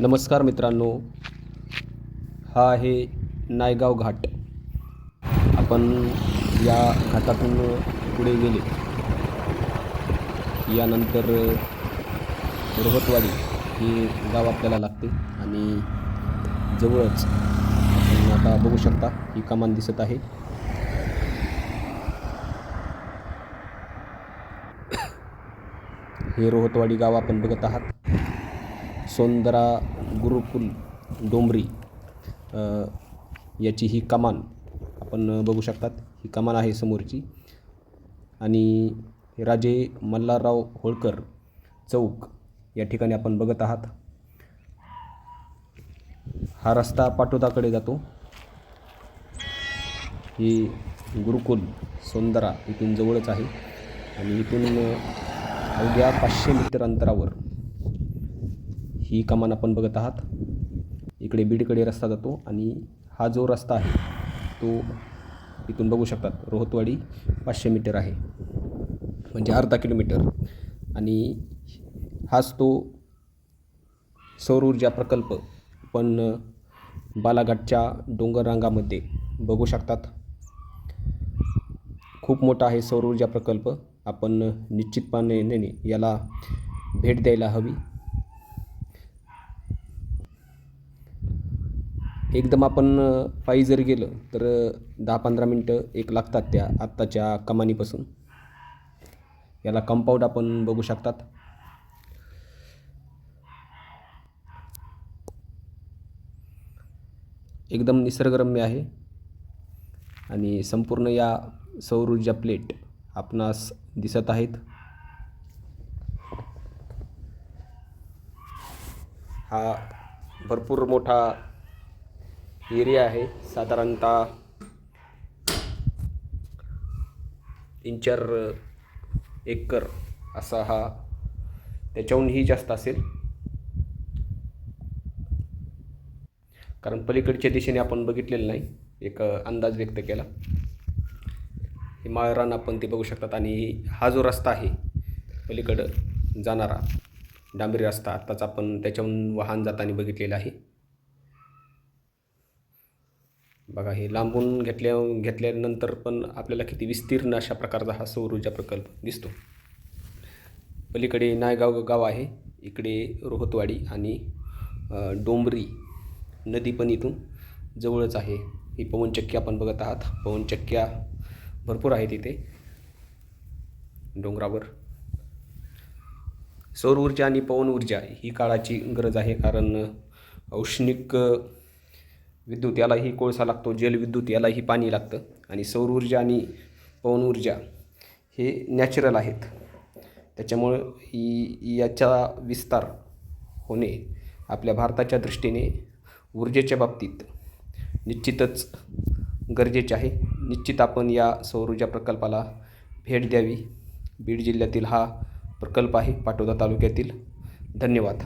नमस्कार मित्रांनो. हा आहे नायगाव घाट. आपण या घाटातून पुढे गेले. यानंतर रोहतवाडी हे गाव आपल्याला लागते आणि जवळच आता बघू शकता ही कमान दिसत आहे. हे रोहतवाडी गाव आपण बघत आहात. सोंदरा गुरुकुल डोंबरी याची ही कमान आपण बघू शकतात. ही कमान आहे समोरची. आणि राजे मल्हारराव होळकर चौक या ठिकाणी आपण बघत आहात. हा रस्ता पाटोदाकडे जातो. ही गुरुकुल सोंदरा इथून जवळच आहे. आणि इथून अवघ्या पाचशे मीटर अंतरावर ही कमान आपण बघत आहात. इकडे बीडकडे रस्ता जातो आणि हा जो रस्ता आहे तो इथून बघू शकतात. रोहतवाडी पाचशे मीटर आहे. म्हणजे अर्धा किलोमीटर. आणि हाच तो सौर ऊर्जा प्रकल्प पण बालाघाटच्या डोंगर रांगामध्ये बघू शकतात. खूप मोठा आहे सौर ऊर्जा प्रकल्प. आपण निश्चितपणे याला भेट द्यायला हवी. एकदम आपण पायी जर गेलं तर दहा पंधरा मिनटं एक लागतात त्या आत्ताच्या कमानीपासून. याला कंपाऊंड आपण बघू शकतात. एकदम निसर्गरम्य आहे. आणि संपूर्ण या सौर ऊर्जा प्लेट आपणास दिसत आहेत. हा भरपूर मोठा एरिया आहे साधारणतः तीन चार एकर असा हा. त्याच्याहूनही जास्त असेल. कारण पलीकडच्या दिशेने आपण बघितलेलं नाही. एक अंदाज व्यक्त केला. हे माळरान आपण ते बघू शकतात. आणि हा जो रस्ता आहे पलीकडं जाणारा डांबरी रस्ता आत्ताच आपण त्याच्याहून वाहन जाताना बघितलेला आहे. बघा हे लांबून घेतल्या घेतल्यानंतर पण आपल्याला किती विस्तीर्ण अशा प्रकारचा हा सौर ऊर्जा प्रकल्प दिसतो. पलीकडे नायगाव गाव आहे इकडे रोहतवाडी आणि डोंबरी नदी पण इथून जवळच आहे. ही पवनचक्की आपण बघत आहात. पवनचक्क्या भरपूर आहेत इथे. डोंगरावर. सौर ऊर्जा आणि पवन ऊर्जा ही काळाची गरज आहे कारण औष्णिक विद्युत यालाही कोळसा लागतो जलविद्युत यालाही पाणी लागतं आणि सौर ऊर्जा आणि पवन ऊर्जा हे नॅचरल आहेत. त्याच्यामुळं याचा विस्तार होणे आपल्या भारताच्या दृष्टीने ऊर्जेच्या बाबतीत निश्चितच गरजेचे आहे. निश्चित आपण या सौरऊर्जा प्रकल्पाला भेट द्यावी. बीड जिल्ह्यातील हा प्रकल्प आहे पाटोदा तालुक्यातील. धन्यवाद.